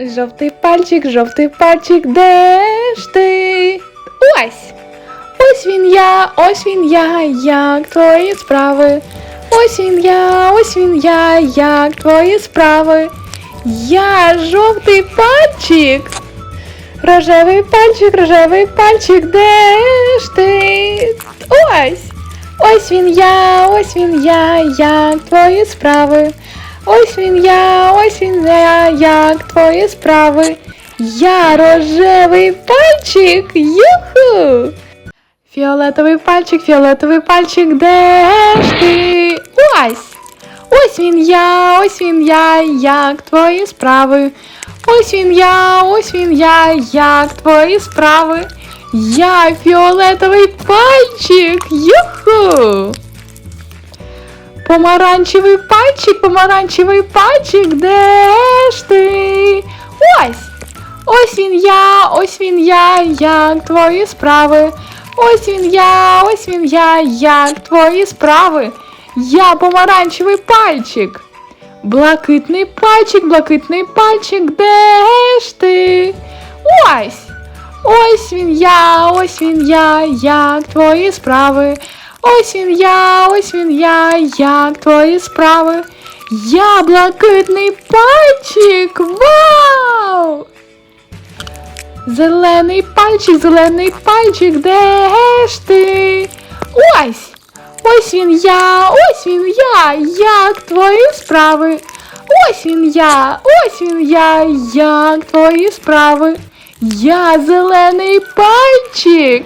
Жовтий пальчик, жовтий пальчик, де ж ти? Ось! Ось він я, ось він я, як твої справи. Ось він я, ось він я, як твої справи. Я жовтий пальчик. Рожевий пальчик, рожевий пальчик, де ж ти? Ось! Ось він я, ось він я, як твої справи. Ось він я, ось він я, як твої справи. Я рожевий пальчик. Юху! Фіолетовий пальчик, фіолетовий пальчик, де ж ти? Ось! Ось він я, ось він я, як твої справи. Ось він я, ось він я, як твої справи. Я фіолетовий пальчик. Юху! Помаранчевий пальчик, помаранчевий пальчик, де ж ти? Ось! Ось він я, ось він я, як твої справи. Ось він я, ось він я, як твої справи. Я помаранчевий пальчик. Блакитний пальчик, блакитний пальчик, де ж ти? Ось! Ось він я, ось він я, як твої справи. Ось він я, ось він я, як твої справи. Я блакитний пальчик. Вау! Зелений пальчик, зелений пальчик, де ж ти? Ось! Ось він я, ось він я, як твої справи. Ось він я, ось він я, як твої справи. Я зелений пальчик.